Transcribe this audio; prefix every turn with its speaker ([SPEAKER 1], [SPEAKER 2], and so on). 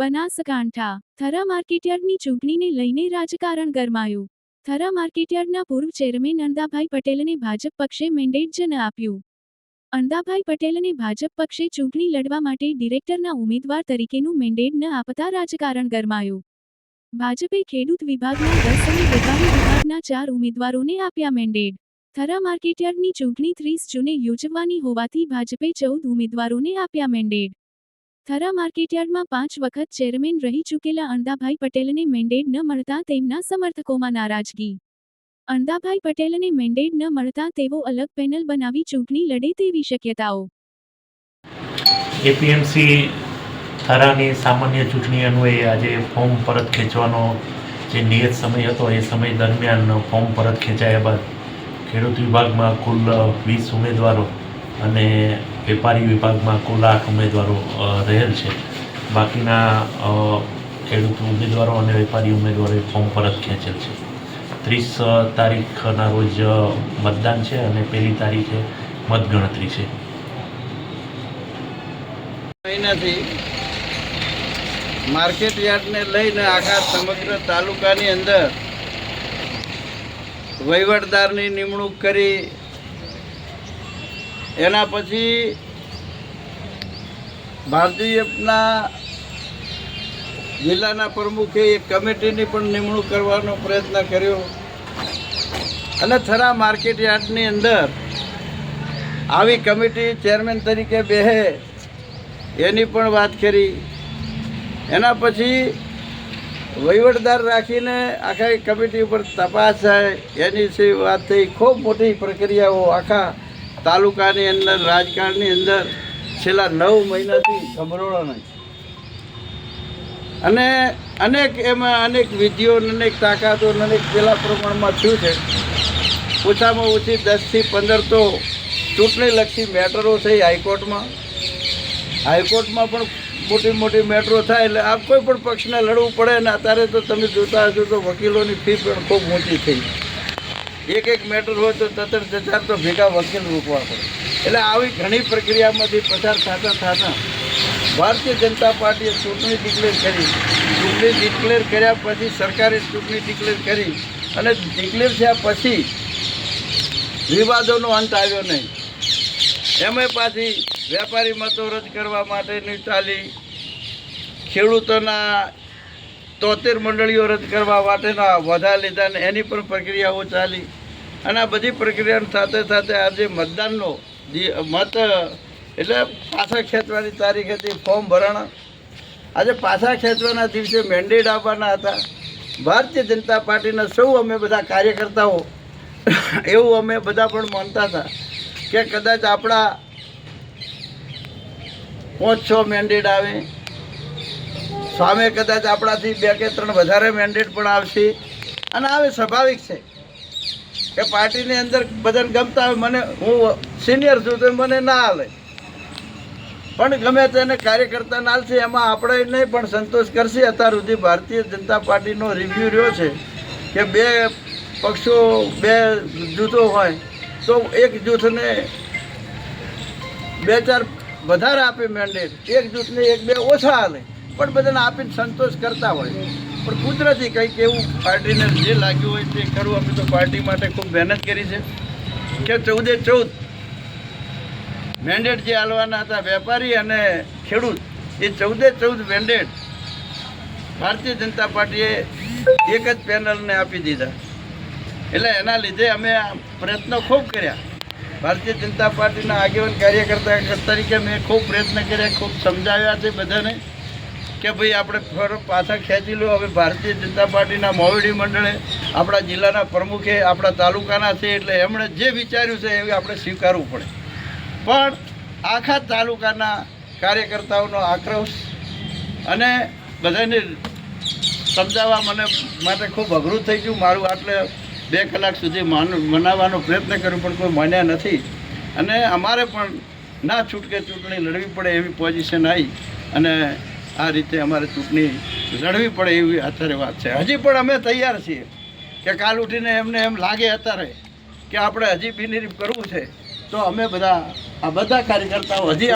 [SPEAKER 1] બનાસકાંઠા. થરા માર્કેટયાર્ડની ચૂંટણીને લઈને રાજકારણ ગરમાયું. થરા માર્કેટયાર્ડના પૂર્વ ચેરમેન અંદાભાઈ પટેલને ભાજપ પક્ષે મેન્ડેટ જ આપ્યું. અંદાભાઈ પટેલને ભાજપ પક્ષે ચૂંટણી લડવા માટે ડિરેક્ટરના ઉમેદવાર તરીકેનું મેન્ડેટ ન આપતા રાજકારણ ગરમાયું. ભાજપે ખેડૂત વિભાગના દસ અને વેપારી વિભાગના ચાર ઉમેદવારોને આપ્યા મેન્ડેટ. થરા માર્કેટયાર્ડની ચૂંટણી ત્રીસ જૂને યોજવાની હોવાથી ભાજપે ચૌદ ઉમેદવારોને આપ્યા મેન્ડેટ. થરા માર્કેટયાર્ડમાં પાંચ વખત ચેરમેન રહી ચૂકેલા અંદાભાઈ પટેલને મેન્ડેટ ન મળતા તેમના સમર્થકોમાં નારાજગી. અંદાભાઈ પટેલને મેન્ડેટ ન મળતા તેઓ અલગ પેનલ બનાવી ચૂંટણી લડે તેવી શક્યતાઓ.
[SPEAKER 2] એપીએમસી થરાની સામાન્ય ચૂંટણી અન્વયે આજે ફોર્મ પરત ખેંચવાનો જે નિયત સમય હતો, એ સમય દરમિયાન ફોર્મ પરત ખેંચાયા બાદ ખેડૂત વિભાગમાં કુલ વીસ ઉમેદવારો અને વેપારી વિભાગમાં કુલ આઠ ઉમેદવારો રહેલ છે. બાકીના ખેડૂત ઉમેદવારો અને વેપારી ઉમેદવારોએ ફોર્મ પરત ખેંચેલ છે. ત્રીસ તારીખના રોજ મતદાન છે અને પહેલી તારીખે મતગણતરી છે.
[SPEAKER 3] મહિનાથી માર્કેટ યાર્ડને લઈને આખા સમગ્ર તાલુકાની અંદર વહીવટદારની નિમણૂક કરી એના પછી ભારતીયના જિલ્લાના પ્રમુખે એક કમિટીની પણ નિમણૂક કરવાનો પ્રયત્ન કર્યો. અને થરા માર્કેટ યાર્ડની અંદર આવી કમિટી ચેરમેન તરીકે બેહે એની પણ વાત કરી. એના પછી વહીવટદાર રાખીને આખા કમિટી ઉપર તપાસ થાય. એની વાત થઈ. ખૂબ મોટી પ્રક્રિયાઓ આખા તાલુકાની અંદર રાજકારણની અંદર છેલ્લા નવ મહિનાથી ગમરોળાની અને અનેક એમાં અનેક વિધિઓ અનેક તાકાતો અનેક પેલા પ્રમાણમાં થયું છે. ઓછામાં ઓછી દસથી પંદર તો ચૂંટણીલક્ષી મેટરો થઈ હાઈકોર્ટમાં. હાઈકોર્ટમાં પણ મોટી મોટી મેટ્રો થાય એટલે આ કોઈ પણ પક્ષને લડવું પડે ને અત્યારે તો તમે જોતા હશો તો વકીલોની ફી પણ ખૂબ ઊંચી થઈ. એક એક મેટર હોય તો તત્તર હજાર તો ભેગા વકીલ મૂકવા પડે. એટલે આવી ઘણી પ્રક્રિયામાંથી પસાર થતા થતા ભારતીય જનતા પાર્ટીએ ચૂંટણી ડિક્લેર કરી. ચૂંટણી ડિક્લેર કર્યા પછી સરકારે ચૂંટણી ડિક્લેર કરી અને ડિક્લેર થયા પછી વિવાદોનો અંત આવ્યો નહીં. એમાં પાછી વેપારી મતો રદ કરવા માટેની ચાલી, ખેડૂતોના તોતેર મંડળીઓ રદ કરવા માટેના વધારે લીધા ને એની પણ પ્રક્રિયાઓ ચાલી. અને આ બધી પ્રક્રિયાની સાથે સાથે આજે મતદાનનો જે મત, એટલે પાછા ખેંચવાની તારીખ હતી, ફોર્મ ભરાણા આજે પાછા ખેંચવાના દિવસે મેન્ડેટ આપવાના હતા. ભારતીય જનતા પાર્ટીના સૌ અમે બધા કાર્યકર્તાઓ, એવું અમે બધા પણ માનતા હતા કે કદાચ આપણા પાંચ છ મેન્ડેટ આવે. સામે કદાચ આપણાથી બે કે ત્રણ વધારે મેન્ડેટ પણ આવશે. અને આવે સ્વાભાવિક છે. કે પાર્ટીની અંદર બધાને ગમતા હોય, મને હું સિનિયર છું, તો મને ના હાલે. પણ ગમે તેને કાર્યકર્તા નાલશે એમાં આપણે નહીં, પણ સંતોષ કરશે. અત્યાર સુધી ભારતીય જનતા પાર્ટીનો રિવ્યૂ રહ્યો છે કે બે પક્ષો, બે જૂથો હોય, તો એક જૂથને બે ચાર વધારે આપે મેન્ડેટ એક જૂથને એક બે ઓછા હાલે. પણ બધાને આપીને સંતોષ કરતા હોય. પણ કુદરતી કંઈક એવું પાર્ટીને જે લાગ્યું હોય તે કરવું, અમે તો પાર્ટી માટે ખૂબ મહેનત કરી છે. કે ચૌદે ચૌદ મેન્ડેટ જે હાલવાના હતા વેપારી અને ખેડૂત, એ ચૌદે ચૌદ મેન્ડેટ ભારતીય જનતા પાર્ટીએ એક જ પેનલને આપી દીધા. એટલે એના લીધે અમે પ્રયત્નો ખૂબ કર્યા. ભારતીય જનતા પાર્ટીના આગેવાન કાર્યકર્તા તરીકે મેં ખૂબ પ્રયત્ન કર્યા, ખૂબ સમજાવ્યા છે બધાને. કે ભાઈ આપણે પાછા ખેંચી લો. હવે ભારતીય જનતા પાર્ટીના મોવડી મંડળે આપણા જિલ્લાના પ્રમુખે આપણા તાલુકાના છે એટલે એમણે જે વિચાર્યું છે એ આપણે સ્વીકારવું પડે. પણ આખા તાલુકાના કાર્યકર્તાઓનો આક્રોશ અને બધાને સમજાવવા મને માટે ખૂબ અઘરું થઈ ગયું. મારું આટલે બે કલાક સુધી માન, મનાવવાનો પ્રયત્ન કર્યો, પણ કોઈ માન્યા નથી. અને અમારે પણ ના છૂટકે ચૂંટણી લડવી પડે એવી પોઝિશન આવી. અને આ રીતે અમારે ચૂંટણી લડવી પડે એવી અત્યારે વાત છે. હજી પણ અમે તૈયાર છીએ કે કાલ ઉઠીને એમને એમ લાગે અત્યારે કે આપણે હજી બિનરીફ કરવું છે, તો અમે બધા, આ બધા કાર્યકર્તાઓ હજી